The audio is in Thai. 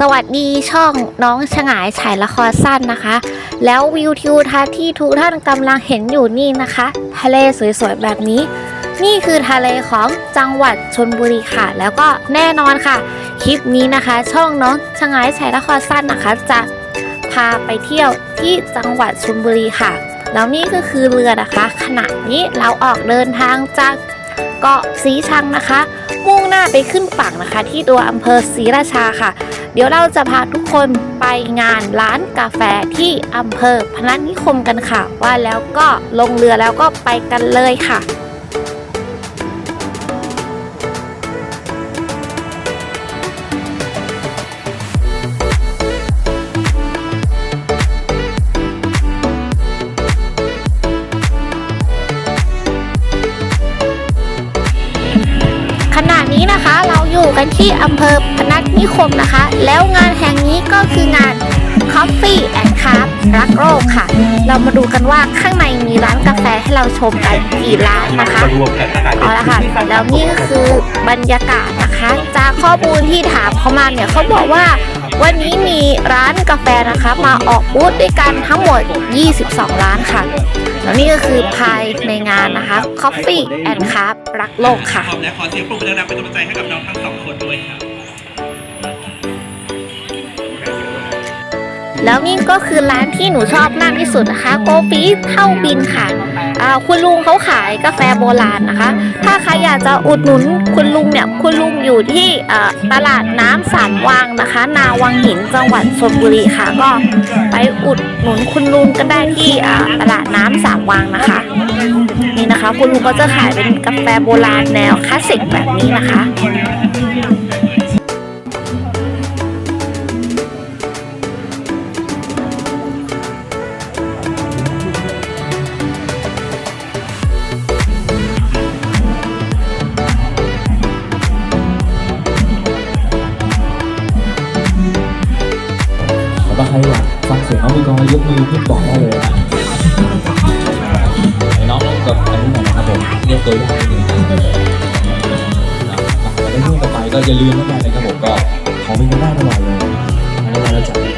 สวัสดีช่องน้องฉงายฉายละครสั้นนะคะ แล้ววิวทิวทัศน์ที่ทุกท่านกำลังเห็นอยู่นี่นะคะ ทะเลสวยๆแบบนี้ นี่คือทะเลของจังหวัดชนบุรีค่ะ แล้วก็แน่นอนค่ะ คลิปนี้นะคะ ช่องน้องฉงายฉายละครสั้นนะคะ จะพาไปเที่ยวที่จังหวัดชนบุรีค่ะ แล้วนี่ก็คือเรือนะคะ ขณะนี้เราออกเดินทางจาก เกาะสีชังนะคะ มุ่งหน้าไปขึ้นฝั่งนะคะ ที่ตัวอำเภอศรีราชาค่ะ เดี๋ยวเราจะพาทุกคนไปงานร้านกาแฟที่อำเภอพนัสนิคมกันค่ะ ว่าแล้วก็ลงเรือแล้วก็ไปกันเลยค่ะ ขณะนี้นะคะเราอยู่กันที่อำเภอพนัสนิคมนะคะ แล้วงานแห่งนี้ก็คืองาน Coffee and c a r รักโลกค่ะ เรามาดูกันว่าข้างในมีร้านกาแฟให้เราชมกันกี่ร้านนะคะรวมแผ่นขายเอาละค่ะแล้วนี่ก็คือบรรยากาศนะคะ จากข้อมูลที่ถามเขามาเนี่ยเขาบอกว่าวันนี้มีร้านกาแฟนะคะ มาออกบูธด้วยกันทั้งหมด 22 ร้านค่ะ แล้วนี่ก็คือภายในงานนะคะ Coffee and Craft รักโลกค่ะพร้อมแล้วขอเสียงปรบมือดังๆเป็นกำลังใจให้กับน้องทั้งสองคนด้วยครับ แล้วนี่ก็คือร้านที่หนูชอบมากที่สุดนะคะ โกฟีเท่าบินค่ะอ่าคุณลุงเขาขายกาแฟโบราณนะคะ ถ้าใครอยากจะอุดหนุนคุณลุงเนี่ย คุณลุงอยู่ที่ตลาดน้ำสามวังนะคะ นาวังหินจังหวัดชลบุรีค่ะ ก็ไปอุดหนุนคุณลุงกันได้ที่ตลาดน้ำสามวังนะคะ นี่นะคะ คุณลุงก็จะขายเป็นกาแฟโบราณแนวคลาสสิกแบบนี้นะคะ แล้วก็ใครอยากฟังเสียงน้องมีกองยกมือขึ้นบอกได้เลยนะไอ้น้องกับอันนี้หน่อยนะครับผมเรียกตัวอย่างนิดนึงนะอะแต่ในช่วงต่อไปก็อย่าลืมแล้วกันนะครับผมก็ขอเป็นกันได้ตลอดเลยแล้วเราจะจัด